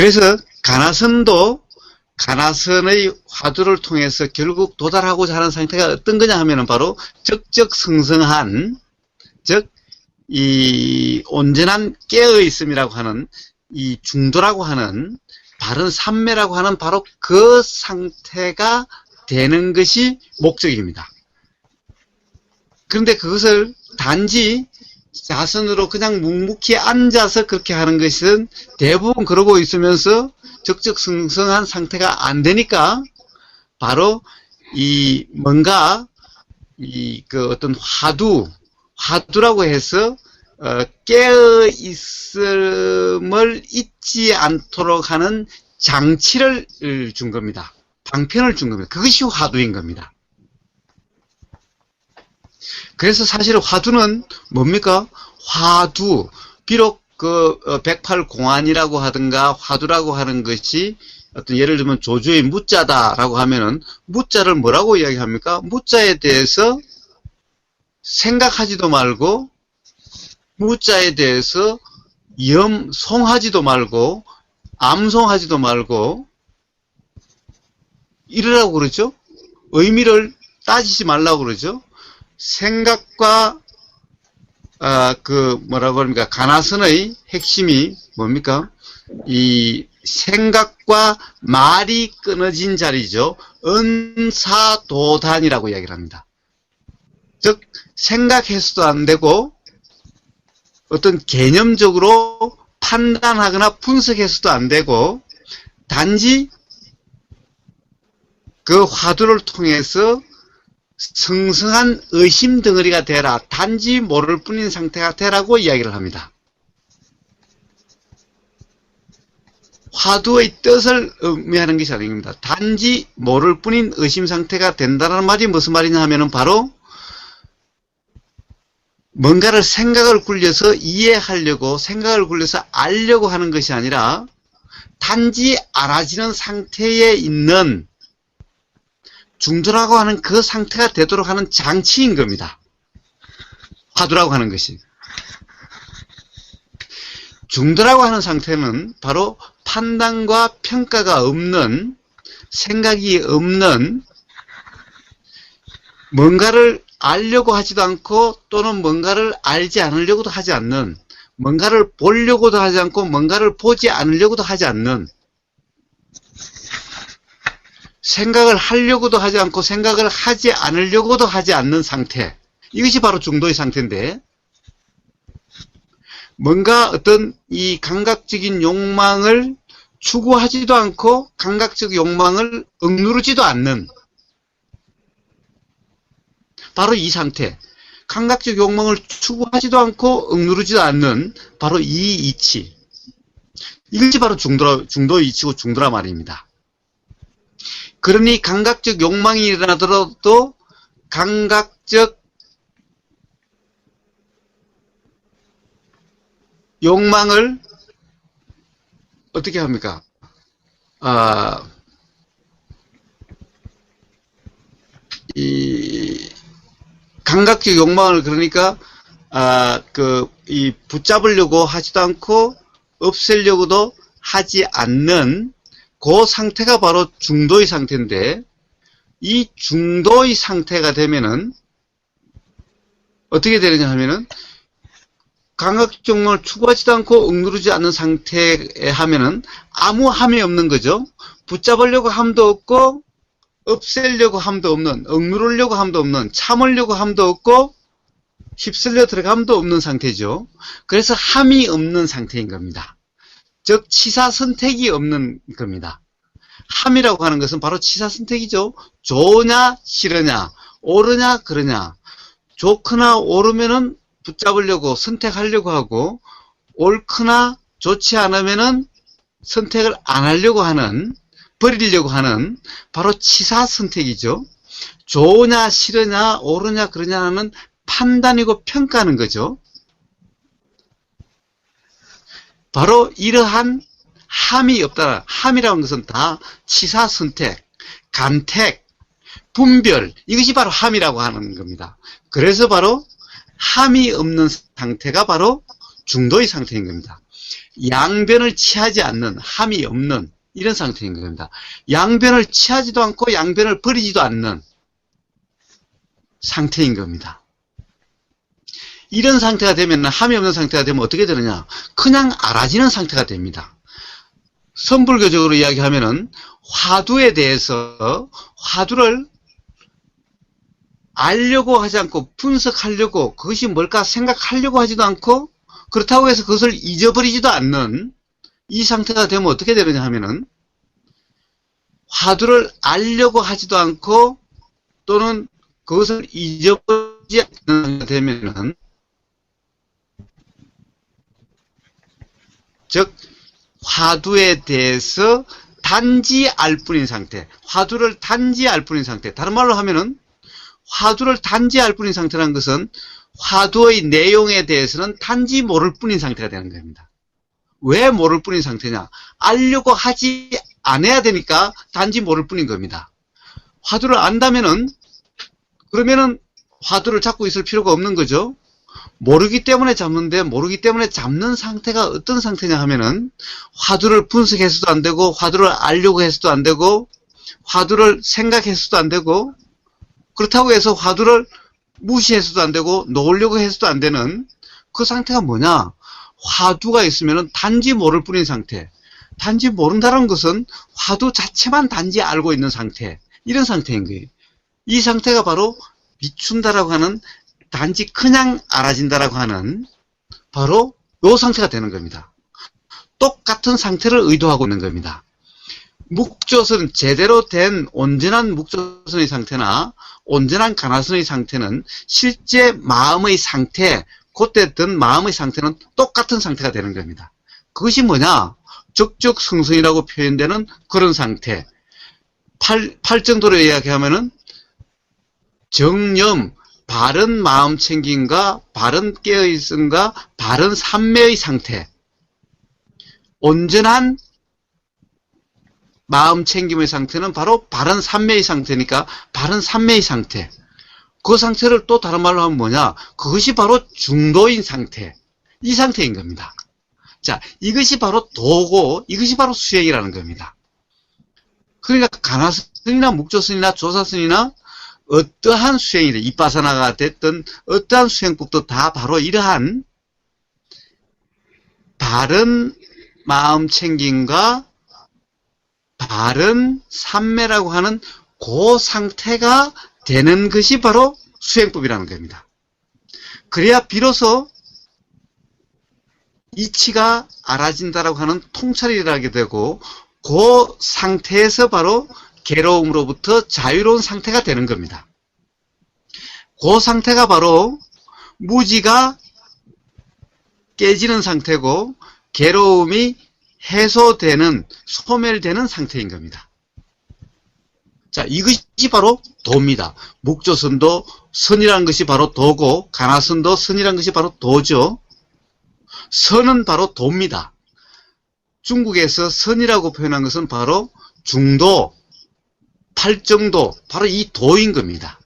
그래서 가나선도 가나선의 화두를 통해서 결국 도달하고자 하는 상태가 어떤 거냐 하면은 바로 적적성성한 즉 이 온전한 깨어 있음이라고 하는 이 중도라고 하는 바른 삼매라고 하는 바로 그 상태가 되는 것이 목적입니다. 그런데 그것을 단지 자선으로 그냥 묵묵히 앉아서 그렇게 하는 것은 대부분 그러고 있으면서 적적성성한 상태가 안 되니까 바로 이 뭔가 이 그 어떤 화두 화두라고 해서 어, 깨어 있음을 잊지 않도록 하는 장치를 준 겁니다. 방편을 준 겁니다. 그것이 화두인 겁니다. 그래서 사실 화두는 뭡니까? 화두. 비록 그 108공안이라고 하든가 화두라고 하는 것이 어떤 예를 들면 조주의 무자다라고 하면은 무자를 뭐라고 이야기합니까? 무자에 대해서 생각하지도 말고 무자에 대해서 염송하지도 말고 암송하지도 말고 이러라고 그러죠. 의미를 따지지 말라고 그러죠. 생각과 아, 그 뭐라고 그럽니까 가나선의 핵심이 뭡니까 이 생각과 말이 끊어진 자리죠. 은사도단이라고 이야기를 합니다. 즉 생각해서도 안 되고 어떤 개념적으로 판단하거나 분석해서도 안 되고 단지 그 화두를 통해서 성성한 의심 덩어리가 되라. 단지 모를 뿐인 상태가 되라고 이야기를 합니다. 화두의 뜻을 의미하는 것이 아닙니다. 단지 모를 뿐인 의심 상태가 된다는 말이 무슨 말이냐 하면은 바로 뭔가를 생각을 굴려서 이해하려고 생각을 굴려서 알려고 하는 것이 아니라 단지 알아지는 상태에 있는 중도라고 하는 그 상태가 되도록 하는 장치인 겁니다. 화두라고 하는 것이. 중도라고 하는 상태는 바로 판단과 평가가 없는 생각이 없는 뭔가를 알려고 하지도 않고 또는 뭔가를 알지 않으려고도 하지 않는 뭔가를 보려고도 하지 않고 뭔가를 보지 않으려고도 하지 않는 생각을 하려고도 하지 않고 생각을 하지 않으려고도 하지 않는 상태. 이것이 바로 중도의 상태인데 뭔가 어떤 이 감각적인 욕망을 추구하지도 않고 감각적 욕망을 억누르지도 않는 바로 이 상태. 감각적 욕망을 추구하지도 않고 억누르지도 않는 바로 이 이치. 이것이 바로 중도, 중도 이치고 중도라 말입니다. 그러니 감각적 욕망이 일어나더라도 감각적 욕망을 어떻게 합니까? 아, 이 감각적 욕망을 그러니까 아, 그, 이 붙잡으려고 하지도 않고 없애려고도 하지 않는 그 상태가 바로 중도의 상태인데 이 중도의 상태가 되면은 어떻게 되느냐 하면은 감각종을 추구하지도 않고 억누르지 않는 상태에 하면은 아무 함이 없는 거죠. 붙잡으려고 함도 없고 없애려고 함도 없는 억누르려고 함도 없는 참으려고 함도 없고 휩쓸려 들어감도 없는 상태죠. 그래서 함이 없는 상태인 겁니다. 즉 치사 선택이 없는 겁니다. 함이라고 하는 것은 바로 치사 선택이죠. 좋으냐 싫으냐 옳으냐 그러냐 좋거나 옳으면은 붙잡으려고 선택하려고 하고 옳거나 좋지 않으면은 선택을 안 하려고 하는 버리려고 하는 바로 치사 선택이죠. 좋으냐 싫으냐 옳으냐 그러냐는 판단이고 평가하는 거죠. 바로 이러한 함이 없다. 함이라는 것은 다 치사 선택, 간택, 분별 이것이 바로 함이라고 하는 겁니다. 그래서 바로 함이 없는 상태가 바로 중도의 상태인 겁니다. 양변을 취하지 않는 함이 없는 이런 상태인 겁니다. 양변을 취하지도 않고 양변을 버리지도 않는 상태인 겁니다. 이런 상태가 되면 함이 없는 상태가 되면 어떻게 되느냐? 그냥 알아지는 상태가 됩니다. 선불교적으로 이야기하면은 화두에 대해서 화두를 알려고 하지 않고 분석하려고 그것이 뭘까 생각하려고 하지도 않고 그렇다고 해서 그것을 잊어버리지도 않는 이 상태가 되면 어떻게 되느냐 하면은 화두를 알려고 하지도 않고 또는 그것을 잊어버리지 않는 되면은 즉 화두에 대해서 단지 알 뿐인 상태 화두를 단지 알 뿐인 상태 다른 말로 하면은 화두를 단지 알 뿐인 상태라는 것은 화두의 내용에 대해서는 단지 모를 뿐인 상태가 되는 겁니다. 왜 모를 뿐인 상태냐? 알려고 하지 않아야 되니까 단지 모를 뿐인 겁니다. 화두를 안다면은 그러면은 화두를 잡고 있을 필요가 없는 거죠. 모르기 때문에 잡는데 모르기 때문에 잡는 상태가 어떤 상태냐 하면은 화두를 분석해서도 안 되고 화두를 알려고 해서도 안 되고 화두를 생각해서도 안 되고 그렇다고 해서 화두를 무시해서도 안 되고 놓으려고 해서도 안 되는 그 상태가 뭐냐? 화두가 있으면 단지 모를 뿐인 상태. 단지 모른다는 것은 화두 자체만 단지 알고 있는 상태. 이런 상태인 거예요. 이 상태가 바로 비춘다라고 하는 단지 그냥 알아진다라고 하는 바로 요 상태가 되는 겁니다. 똑같은 상태를 의도하고 있는 겁니다. 묵조선, 제대로 된 온전한 묵조선의 상태나 온전한 가나선의 상태는 실제 마음의 상태, 그때 든 마음의 상태는 똑같은 상태가 되는 겁니다. 그것이 뭐냐? 적적성성이라고 표현되는 그런 상태. 팔, 팔정도로 이야기하면은 정념, 바른 마음 챙김과 바른 깨어있음과 바른 삼매의 상태. 온전한 마음 챙김의 상태는 바로 바른 삼매의 상태니까 바른 삼매의 상태. 그 상태를 또 다른 말로 하면 뭐냐? 그것이 바로 중도인 상태. 이 상태인 겁니다. 자, 이것이 바로 도고, 이것이 바로 수행이라는 겁니다. 그러니까 가나스이나 묵조스이나 조사스이나 어떠한 수행이든 이빠사나가 됐든 어떠한 수행법도 다 바로 이러한 바른 마음 챙김과 바른 삼매라고 하는 그 상태가 되는 것이 바로 수행법이라는 겁니다. 그래야 비로소 이치가 알아진다라고 하는 통찰이 일하게 되고 그 상태에서 바로 괴로움으로부터 자유로운 상태가 되는 겁니다. 그 상태가 바로 무지가 깨지는 상태고 괴로움이 해소되는 소멸되는 상태인 겁니다. 자, 이것이 바로 도입니다. 묵조선도 선이라는 것이 바로 도고 가나선도 선이라는 것이 바로 도죠. 선은 바로 도입니다. 중국에서 선이라고 표현한 것은 바로 중도, 팔정도, 바로 이 도인 겁니다.